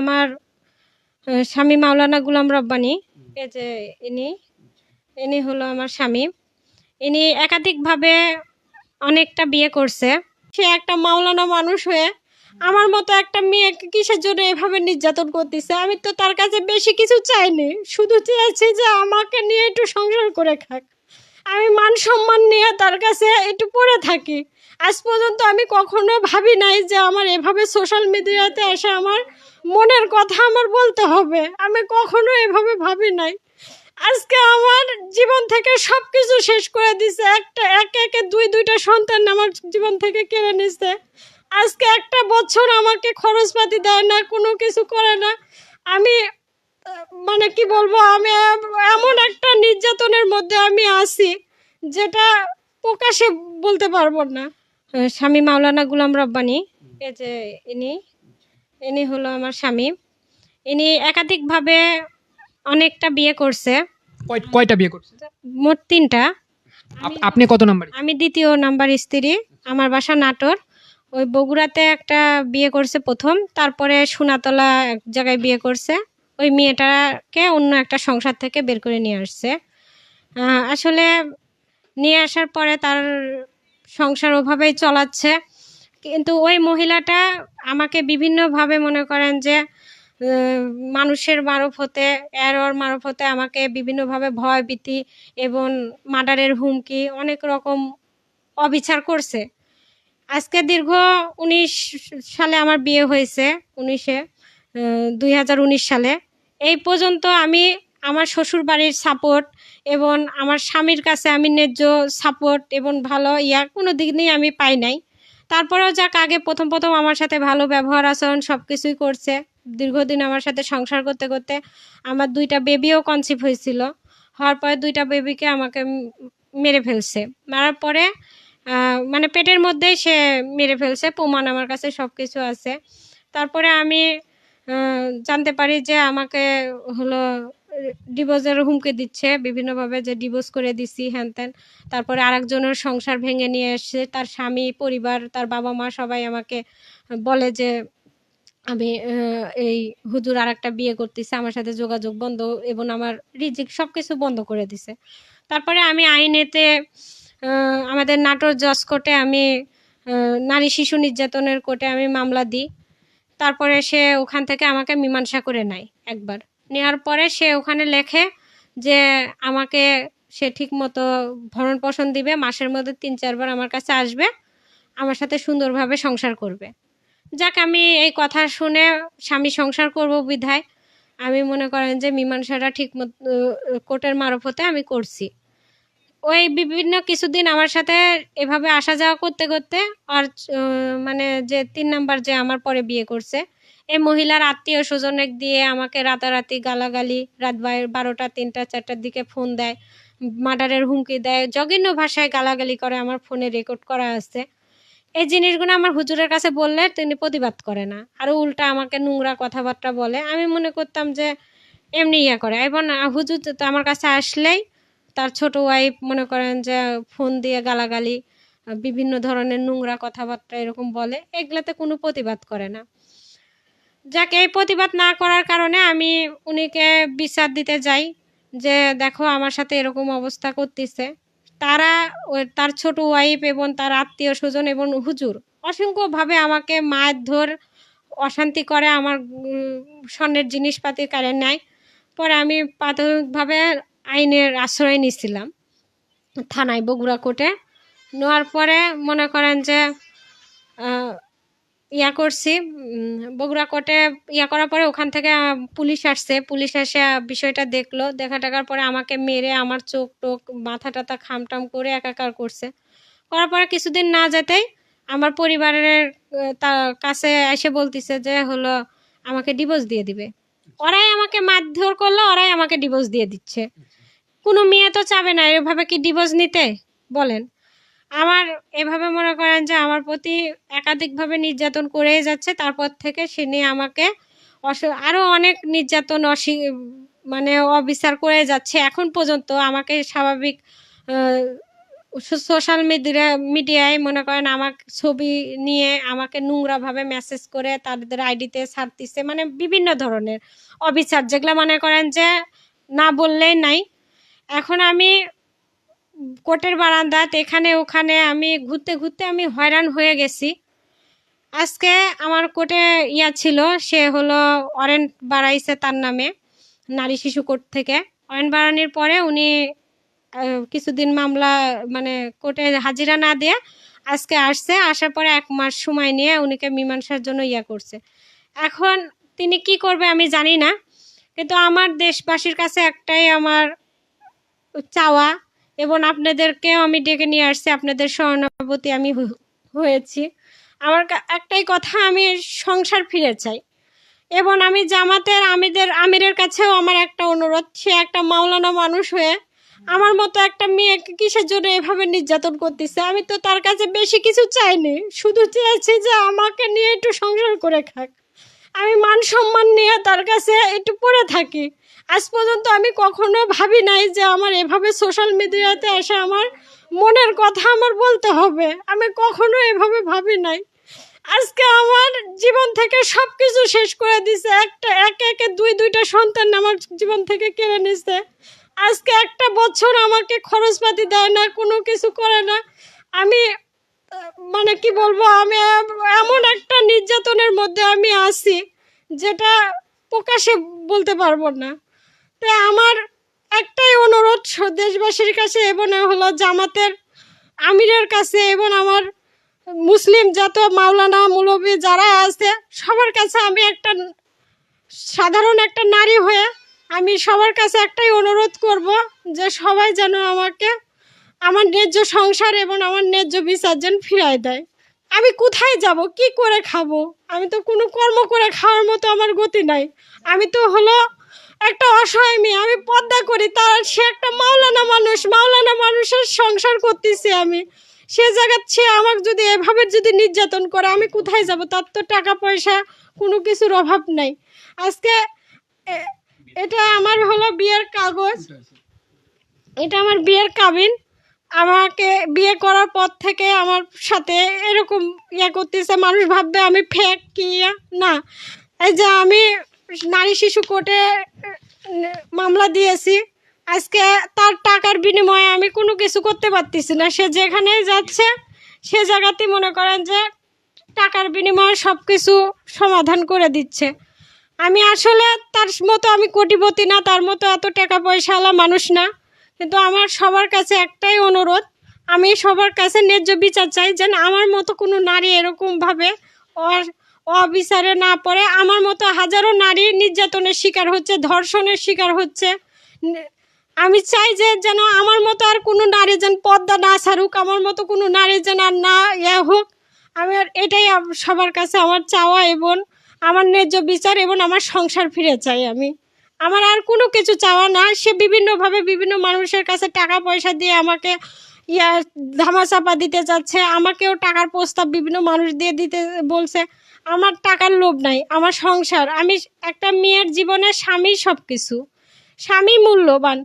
আমার স্বামী মাওলানা গুলাম রব্বানি, এই যে ইনি ইনি হলো আমার স্বামী। ইনি একাধিকভাবে অনেকটা বিয়ে করছে। সে একটা মাওলানা মানুষ হয়ে আমার মতো একটা মেয়েকে কিসের জন্য এভাবে নির্যাতন করতেছে? আমি তো তার কাছে বেশি কিছু চাইনি। শুধু চেয়েছি যে আমাকে নিয়ে একটু সংসার করে খাক। আমি মান সম্মান নিয়ে তার কাছে একটু পড়ে থাকি। আজ পর্যন্ত আমি কখনো ভাবি নাই যে আমার এভাবে সোশ্যাল মিডিয়াতে এসে আমার মনের কথা আমার বলতে হবে। আমি কখনো এভাবে ভাবি নাই। আজকে আমার জীবন থেকে সব কিছু শেষ করে দিছে। একটা, একে একে, দুই, দুইটা সন্তান আমার জীবন থেকে কেড়ে নিছে। আজকে একটা বছর আমাকে খরচপাতি দেয় না, কোনো কিছু করে না। আমি মানে কি বলব, আমি এমন একটা নির্যাতনের মধ্যে আমি আছি, যেটা প্রকাশে বলতে পারব না। স্বামী মাওলানা গুলাম রব্বানি এই যে ইনি ইনি হলো আমার স্বামী। ইনি একাধিকভাবে অনেকটা বিয়ে করছে। কয়টা বিয়ে করছে? মোট তিনটা। আপনি কত নাম্বার? আমি দ্বিতীয় নাম্বার স্ত্রী আমার বাসা নাটোর। ওই বগুড়াতে একটা বিয়ে করছে প্রথম তারপরে সোনাতলা এক জায়গায় বিয়ে করছে। ওই মেয়েটাকে অন্য একটা সংসার থেকে বের করে নিয়ে আসছে। আসলে নিয়ে আসার পরে তার সংসার ওভাবেই চলাচ্ছে। কিন্তু ওই মহিলাটা আমাকে বিভিন্নভাবে মনে করেন যে মানুষের মারফতে এরর মারফতে আমাকে বিভিন্নভাবে ভয়, ভীতি এবং মার্ডারের হুমকি অনেক রকম অবিচার করছে। আজকে দীর্ঘ উনিশ সালে আমার বিয়ে হয়েছে, উনিশে দুই হাজার উনিশ সালে। এই পর্যন্ত আমি আমার শ্বশুর বাড়ির সাপোর্ট এবং আমার স্বামীর কাছে আমি ন্যায্য সাপোর্ট এবং ভালো ইয়া কোনো দিক দিনই আমি পাই নাই। তারপরেও যাক, আগে প্রথম প্রথম আমার সাথে ভালো ব্যবহার, আচরণ সব কিছুই করছে। দীর্ঘদিন আমার সাথে সংসার করতে করতে আমার দুইটা বেবিও কনসিভ হয়েছিল। হওয়ার পরে দুইটা বেবিকে আমাকে মেরে ফেলছে। মারার পরে মানে পেটের মধ্যেই সে মেরে ফেলছে। প্রমাণ আমার কাছে সব কিছু আছে। তারপরে আমি জানতে পারি যে আমাকে হলো ডিভোর্সের হুমকি দিচ্ছে, বিভিন্নভাবে যে ডিভোর্স করে দিছি, হ্যান ত্যান। তারপরে আরেকজনের সংসার ভেঙে নিয়ে এসছে তার স্বামী, পরিবার, তার বাবা মা সবাই আমাকে বলে যে, আমি এই হুজুর আর একটা বিয়ে করতেছে, আমার সাথে যোগাযোগ বন্ধ এবং আমার রিজিক সব কিছু বন্ধ করে দিছে। তারপরে আমি আইনেতে আমাদের নাটোর জজ কোর্টে আমি নারী শিশু নির্যাতনের কোর্টে আমি মামলা দিই। তারপরে সে ওখান থেকে আমাকে মীমাংসা করে নেয় একবার। নেওয়ার পরে সে ওখানে লেখে যে আমাকে সে ঠিক মতো ভরণ পোষণ দিবে, মাসের মধ্যে তিন, চারবার আমার কাছে আসবে, আমার সাথে সুন্দরভাবে সংসার করবে। যাক, আমি এই কথা শুনে স্বামী সংসার করব বিধায়। আমি মনে করেন যে মীমাংসাটা ঠিক মতো কোর্টের মারফতে আমি করছি। ওই বিভিন্ন কিছুদিন আমার সাথে এভাবে আসা যাওয়া করতে করতে আর মানে যে তিন নাম্বার যে আমার পরে বিয়ে করছে এই মহিলার আত্মীয় স্বজনের দিয়ে আমাকে রাতারাতি গালাগালি, রাত বারোটা, তিনটা, চারটার দিকে ফোন দেয়, মার্ডারের হুমকি দেয়, জঘন্য ভাষায় গালাগালি করে আমার ফোনে রেকর্ড করা আছে। এই জিনিসগুলো আমার হুজুরের কাছে বললে তিনি প্রতিবাদ করে না। আরও উল্টা আমাকে নোংরা কথাবার্তা বলে। আমি মনে করতাম যে এমনি ইয়া করে। এবং হুজুর তো আমার কাছে আসলেই তার ছোট ওয়াইফ মনে করেন যে ফোন দিয়ে গালাগালি, বিভিন্ন ধরনের নোংরা কথাবার্তা এরকম বলে। এগুলাতে কোনো প্রতিবাদ করে না। যাকে এই প্রতিবাদ না করার কারণে আমি উনিকে বিচার দিতে যাই যে, দেখো, আমার সাথে এরকম অবস্থা করতেছে। তারা তার ছোট ওয়াইফ এবং তার আত্মীয় স্বজন এবং হুজুর অসংখ্যভাবে আমাকে মারধর, অশান্তি করে আমার স্বর্ণের জিনিসপাতি কারে নেয়। পরে আমি প্রাথমিকভাবে আইনের আশ্রয় নিয়েছিলাম থানায় বগুড়া কোর্টে। নেওয়ার পরে মনে করেন যে ইয়া করছি বগুড়া কোর্টে ইয়া করার পরে ওখান থেকে পুলিশ আসছে। পুলিশ এসে বিষয়টা দেখল। দেখা টাকার পরে আমাকে মেরে আমার চোখ টোক মাথা টাথা খামটাম করে একাকার করছে। করার পরে কিছুদিন না যেতেই আমার পরিবারের আহ, তা কাছে এসে বলতিছে যে হলো আমাকে ডিভোর্স দিয়ে দিবে। ওরাই আমাকে মারধর করল ওরাই আমাকে ডিভোর্স দিয়ে দিচ্ছে। কোনো মেয়ে তো চাবে না এভাবে কি ডিভোর্স নিতে? বলেন। আমার এভাবে মনে করেন যে আমার প্রতি একাধিকভাবে নির্যাতন করেই যাচ্ছে, তারপর থেকে সে নিয়ে আমাকে অস আরও অনেক নির্যাতন অসি মানে অবিচার করে যাচ্ছে। এখন পর্যন্ত আমাকে স্বাভাবিক সোশ্যাল মিডিয়া মিডিয়ায় মনে করেন আমার ছবি নিয়ে আমাকে নোংরাভাবে মেসেজ করে, তাদের আইডিতে ছাড়তিছে মানে বিভিন্ন ধরনের অবিচার, যেগুলো মনে করেন যে না বললেই নাই। এখন আমি কোর্টের বারান্দাত এখানে ওখানে আমি ঘুরতে ঘুরতে আমি হয়রান হয়ে গেছি। আজকে আমার কোর্টে ইয়া ছিল, সে হলো অরেন বাড়াইছে তার নামে, নারী শিশু কোর্ট থেকে। অরেন বাড়ানির পরে উনি কিছুদিন মামলা মানে কোর্টে হাজিরা না দিয়ে আজকে আসছে। আসার পরে এক মাস সময় নিয়ে উনিকে মীমাংসার জন্য ইয়া করছে। এখন তিনি কি করবে আমি জানি না, কিন্তু আমার দেশবাসীর কাছে একটাই আমার চাওয়া এবং আপনাদেরকেও আমি ডেকে নিয়ে আসছি, আপনাদের সহানুভূতি আমি হয়েছি। আমার একটাই কথা, আমি সংসার ফিরে চাই। এবং আমি জামাতের আমিদের, আমিরের কাছেও আমার একটা অনুরোধ, সে একটা মাওলানা মানুষ হয়ে আমার মতো একটা মেয়েকে কিসের জন্য এভাবে নির্যাতন করতেছে? আমি তো তার কাছে বেশি কিছু চাইনি, শুধু চেয়েছি যে আমাকে নিয়ে একটু সংসার করে খাক। আমি মান সম্মান নিয়ে তার কাছে একটু পড়ে থাকি। আজ পর্যন্ত আমি কখনো ভাবি নাই যে আমার এভাবে সোশ্যাল মিডিয়াতে এসে আমার মনের কথা আমার বলতে হবে। আমি কখনো এভাবে ভাবি নাই। আজকে আমার জীবন থেকে সব কিছু শেষ করে দিছে। একটা, একে একে দুই, দুইটা সন্তান আমার জীবন থেকে কেড়ে নিছে। আজকে একটা বছর আমাকে খরচপাতি দেয় না, কোনো কিছু করে না। আমি মানে কি বলব, আমি এমন একটা নির্যাতনের মধ্যে আমি আছি, যেটা প্রকাশে বলতে পারব না। তাই আমার একটাই অনুরোধ, দেশবাসীর কাছে এবং হলো জামাতের আমিরের কাছে এবং আমার মুসলিম যত মাওলানা মুলবি যারা আছে, সবার কাছে আমি একটা সাধারণ একটা নারী হয়ে আমি সবার কাছে একটাই অনুরোধ করব যে সবাই যেন আমাকে আমার ন্যায্য সংসার এবং আমার ন্যায্য বিচার যেন দেয়। আমি কোথায় যাব? কি করে খাব? আমি তো কোনো কর্ম করে খাওয়ার মতো আমার গতি নাই। আমি তো হলো একটা অসহায় মেয়ে, আমি পদ্মা করি, তার, সে একটা মাওলানা মানুষ, মাওলানা মানুষের সংসার করতেছি আমি। সে জায়গার সে আমাকে যদি এভাবে যদি নির্যাতন করে, আমি কোথায় যাব? তার তো টাকা পয়সা কোনো কিছুর অভাব নাই। আজকে এটা আমার হলো বিয়ের কাগজ। এটা আমার বিয়ের কাবিন। আমাকে বিয়ে করার পর থেকে আমার সাথে এরকম ইয়ে করতেছে। মানুষ ভাববে আমি ফেক কি। না। এই যে আমি নারী শিশু কোর্টে মামলা দিয়েছি। আজকে তার টাকার বিনিময়ে আমি কোনো কিছু করতে পারতেছি না। সে যেখানে যাচ্ছে, সে জায়গাতেই মনে করেন যে টাকার বিনিময়ে সব কিছু সমাধান করে দিচ্ছে। আমি আসলে তার মতো আমি কোটিপতি না, তার মতো এত টাকা পয়সাওয়ালা মানুষ না। কিন্তু আমার সবার কাছে একটাই অনুরোধ, আমি সবার কাছে ন্যায্য বিচার চাই যেন আমার মতো কোনো নারী এরকমভাবে অ- অবিচারে না পড়ে, আমার মতো হাজারো নারী নির্যাতনের শিকার হচ্ছে, ধর্ষণের শিকার হচ্ছে। আমি চাই যে যেন আমার মতো আর কোনো নারী যেন পদ্মা না ছাড়ুক, আমার মতো কোনো নারী যেন আর না ইয়ে হোক। আমি আর এটাই সবার কাছে আমার চাওয়া এবং আমার ন্যায্য বিচার এবং আমার সংসার ফিরে চাই আমি। আমার আর কোনো কিছু চাওয়া না, সে বিভিন্নভাবে বিভিন্ন মানুষের কাছে টাকা পয়সা দিয়ে আমাকে ইয়া ধামাচাপা দিতে চাচ্ছে আমাকেও টাকার প্রস্তাব বিভিন্ন মানুষ দিয়ে দিতে বলছে, আমার টাকার লোভ নাই, আমার সংসার, আমি একটা মেয়ের জীবনে স্বামী সব কিছু স্বামী মূল্যবান,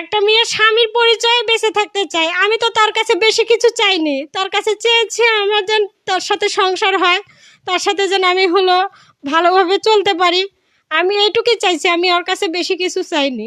একটা মেয়ে স্বামীর পরিচয়ে বেঁচে থাকতে চায় আমি তো তার কাছে বেশি কিছু চাইনি, তার কাছে চেয়েছি আমার যেন তার সাথে সংসার হয়, তার সাথে যেন আমি হলো ভালোভাবে চলতে পারি, আমি এইটুকুই চাইছি, আমি ওর কাছে বেশি কিছু চাইনি।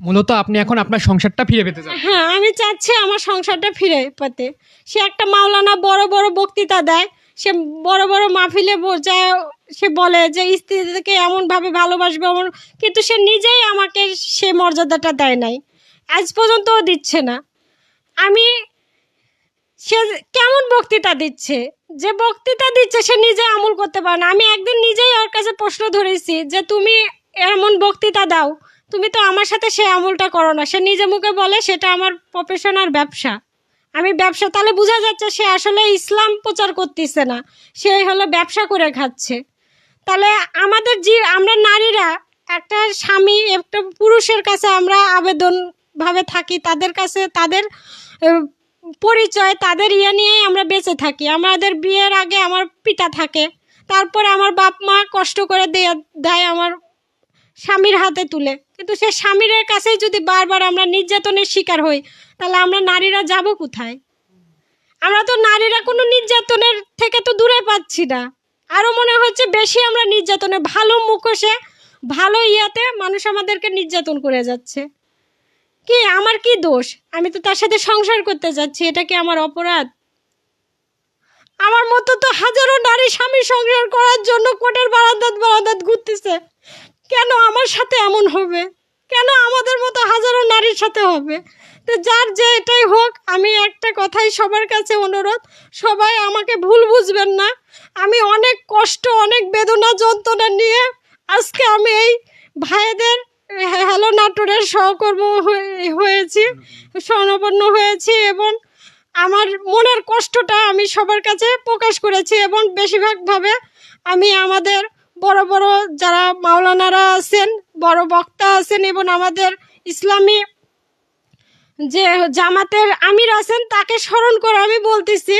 মূলত আপনি এখন আপনার সংসারটা ফিরে পেতে চান। হ্যাঁ আমি চাচ্ছি আমার সংসারটা ফিরে পেতে। সে একটা মাওলানা বড় বড় বক্তৃতা দেয়। সে বড় বড় মাহফিলে বোঝায়, সে বলে যে স্ত্রীকে এমনভাবে ভালোবাসবে, এমন কিন্তু সে নিজেই আমাকে সে মর্যাদাটা দেয় নাই। আজ পর্যন্তও দিচ্ছে না। আমি সে কেমন বক্তৃতা দিচ্ছে? যে বক্তৃতা দিচ্ছে, সে নিজে আমল করতে পারে না। আমি একদিন নিজেই ওর কাছে প্রশ্ন ধরেছি যে, তুমি এমন বক্তৃতা দাও তুমি তো আমার সাথে সে আমলটা করো না। সে নিজে মুখে বলে সেটা আমার প্রফেশন আর ব্যবসা। আমি ব্যবসা, তাহলে বোঝা যাচ্ছে সে আসলে ইসলাম প্রচার করতেছে না। সে হলো ব্যবসা করে খাচ্ছে। তাহলে আমাদের যে, আমরা নারীরা, একটা স্বামী, একটা পুরুষের কাছে আমরা আবেদন ভাবে থাকি, তাদের কাছে তাদের পরিচয়, তাদের ইয়ে নিয়েই আমরা বেঁচে থাকি। আমাদের বিয়ের আগে আমার পিতা থাকে। তারপরে আমার বাপ মা কষ্ট করে দেয় দেয় আমার স্বামীর হাতে তুলে। কিন্তু সে স্বামীর কাছেই যদি বারবার আমরা নির্যাতনের শিকার হই, তাহলে আমরা নারীরা যাব কোথায়? আমরা তো নারীরা কোনো নির্যাতনের থেকে তো দূরে পাচ্ছি না। আরও মনে হচ্ছে বেশি আমরা নির্যাতনে ভালো মুখোশে, ভালো ইয়াতে মানুষ আমাদেরকে নির্যাতন করে যাচ্ছে। কি, আমার কি দোষ? আমি তো তার সাথে সংসার করতে যাচ্ছি, এটা কি আমার অপরাধ? আমার মতো তো হাজারো নারী স্বামী সংসার করার জন্য কোটের বারান্দাত বারান্দাত ঘুরতেছে। কেন আমার সাথে এমন হবে? কেন আমাদের মতো হাজারো নারীর সাথে হবে? তো যার যে এটাই হোক, আমি একটা কথাই সবার কাছে অনুরোধ, সবাই আমাকে ভুল বুঝবেন না। আমি অনেক কষ্ট, অনেক বেদনা, যন্ত্রণা নিয়ে আজকে আমি এই ভাইদের হ্যালো নাটোরের সহকর্ম হয়ে- হয়েছি, স্বর্ণপন্ন হয়েছি এবং আমার মনের কষ্টটা আমি সবার কাছে প্রকাশ করেছি এবং বেশিরভাগভাবে আমি আমাদের বড় বড় যারা মাওলানারা আছেন, বড় বক্তা আছেন এবং আমাদের ইসলামী যে জামাতের আমির আছেন, তাকে স্মরণ করে আমি বলতেছি,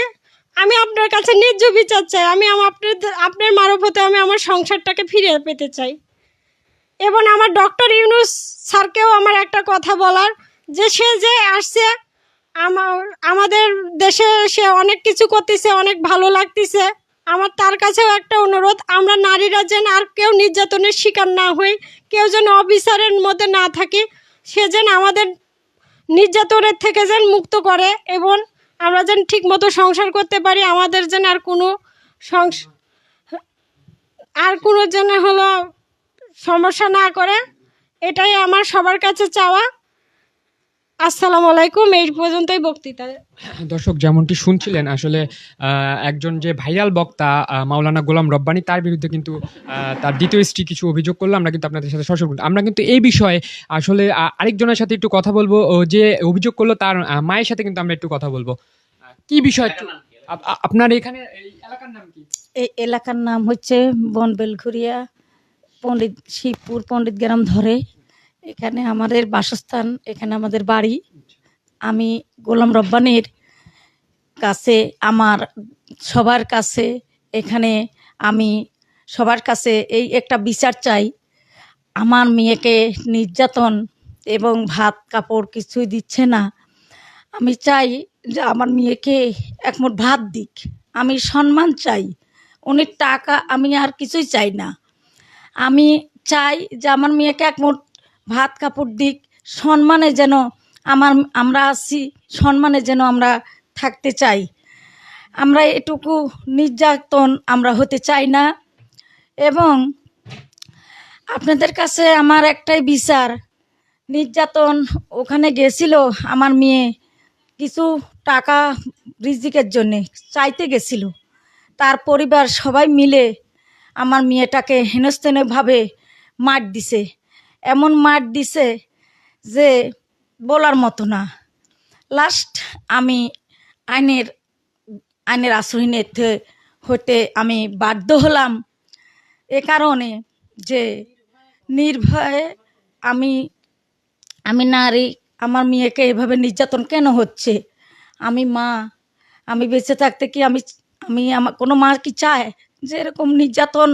আমি আপনার কাছে ন্যায্য বিচার চাই, আমি আপনার আপনার মারফতে আমি আমার সংসারটাকে ফিরে পেতে চাই। এবং আমার ডক্টর ইউনুস স্যারকেও আমার একটা কথা বলার, যে সে যে আসছে, আমার, আমাদের দেশে সে অনেক কিছু করতেছে, অনেক ভালো লাগতেছে। আমার তার কাছেও একটা অনুরোধ, আমরা নারীরা যেন আর কেউ নির্যাতনের শিকার না হই, কেউ যেন অবিচারের মধ্যে না থাকি, সে যেন আমাদের নির্যাতনের থেকে যেন মুক্ত করে এবং আমরা যেন ঠিক মতো সংসার করতে পারি, আমাদের যেন আর কোনো সংস, আর কোনো যেন হলো সমস্যা না করে, এটাই আমার সবার কাছে চাওয়া। আসসালামু আলাইকুম এই পর্যন্তই বক্তৃতা। দর্শক যেমনটি শুনছিলেন আসলে একজন যে ভাইরাল বক্তা মাওলানা গোলাম রব্বানি তার বিরুদ্ধে কিন্তু তার দ্বিতীয় স্ত্রী কিছু অভিযোগ করল আমরা কিন্তু আপনাদের সাথে সরাসরি আমরা কিন্তু এই বিষয়ে আসলে আরেকজনের সাথে একটু কথা বলব ও যে অভিযোগ করল তার মায়ের সাথে কিন্তু আমরা একটু কথা বলব। কি বিষয়? আপনার এখানে এই এলাকার নাম কি? এই এলাকার নাম হচ্ছে বনবেলঘুরিয়া পণ্ডিত শিবপুর পণ্ডিত গ্রাম ধরে। এখানে আমাদের বাসস্থান, এখানে আমাদের বাড়ি। আমি গোলাম রব্বানির কাছে, আমার সবার কাছে, এখানে আমি সবার কাছে এই একটা বিচার চাই। আমার মেয়েকে নির্যাতন এবং ভাত, কাপড় কিছুই দিচ্ছে না। আমি চাই যে আমার মেয়েকে একমুঠ ভাত দিক। আমি সম্মান চাই। অনেক টাকা, আমি আর কিছুই চাই না। আমি চাই যে আমার মেয়েকে একমুঠ ভাত কাপড় দিক, সম্মানে যেন আমার, আমরা আছি, সম্মানে যেন আমরা থাকতে চাই। আমরা এটুকু নির্যাতন আমরা হতে চাই না। এবং আপনাদের কাছে আমার একটাই বিচার, নির্যাতন ওখানে গেছিল আমার মেয়ে কিছু টাকা রিজিকের জন্যে, চাইতে গেছিল। তার পরিবার সবাই মিলে আমার মেয়েটাকে হেনস্তেনভাবে মার দিছে। এমন মার দিছে যে বলার মতো না। লাস্ট আমি আইনের আইনের আশ্রয় নিতে হতে আমি বাধ্য হলাম এ কারণে যে নির্ভয়ে আমি আমি নারী, আমার মেয়েকে এভাবে নির্যাতন কেন হচ্ছে? আমি মা, আমি বেঁচে থাকতে কি আমি আমি আমার, কোনো মা কি চায় যে এরকম নির্যাতন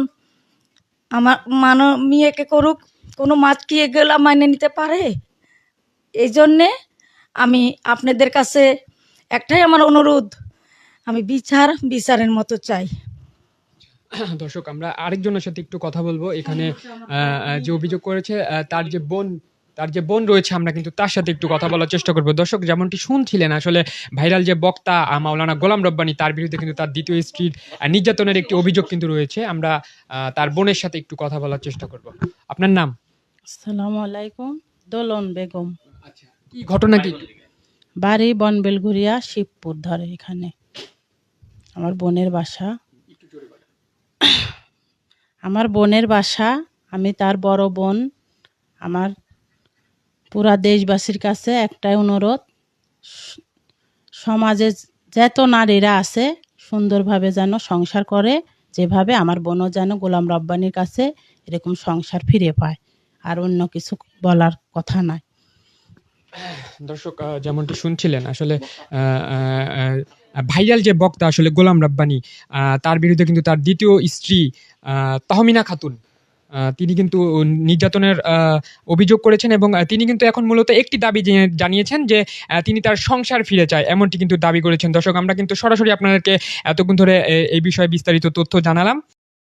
আমার মানো মেয়েকে করুক? কোনো মাছ কি এগুলা মাইনে নিতে পারে? এই জন্যে আমি আপনাদের কাছে একটাই আমার অনুরোধ, আমি বিচার, বিচারের মতো চাই। দর্শক, আমরা আরেকজনের সাথে একটু কথা বলব। এখানে যে অভিযোগ করেছে তার যে বোন, তার যে বোন রয়েছে, আমরা কিন্তু তার সাথে একটু কথা বলার চেষ্টা করব। দর্শক, যেমনটি শুনছিলেন, আসলে ভাইরাল যে বক্তা মাওলানা গোলাম রব্বানি, তার বিরুদ্ধে কিন্তু তার দ্বিতীয় স্ত্রীর নির্যাতনের একটি অভিযোগ কিন্তু রয়েছে। আমরা তার বোনের সাথে একটু কথা বলার চেষ্টা করব। আপনার নাম? আসসালামু আলাইকুম দোলন বেগম। আচ্ছা কি ঘটনা কি? বাড়ি বনবেলঘুরিয়া শিবপুর ধরে এখানে। আমার বোনের বাসা। আমার বোনের বাসা আমি তার বড় বোন। আমার পুরা দেশবাসীর কাছে একটাই অনুরোধ সমাজে যত নারীরা আছে সুন্দরভাবে যেন সংসার করে যেভাবে আমার বোনও যেন গোলাম রব্বানির কাছে এরকম সংসার ফিরে পায়। আর অন্য কিছু বলার কথা নয়। দর্শক যেমনটি শুনছিলেন, আসলে ভাইরাল যে বক্তা, আসলে গোলাম রাব্বানি তার বিরুদ্ধে কিন্তু তার দ্বিতীয় স্ত্রী তহমিনা খাতুন তিনি কিন্তু নির্যাতনের অভিযোগ করেছেন এবং তিনি কিন্তু এখন মূলত একটি দাবি জানিয়েছেন যে তিনি তার সংসার ফিরে চায়, এমনটি কিন্তু দাবি করেছেন। দর্শক, আমরা কিন্তু সরাসরি আপনাদেরকে এতক্ষণ ধরে এই বিষয়ে বিস্তারিত তথ্য জানালাম।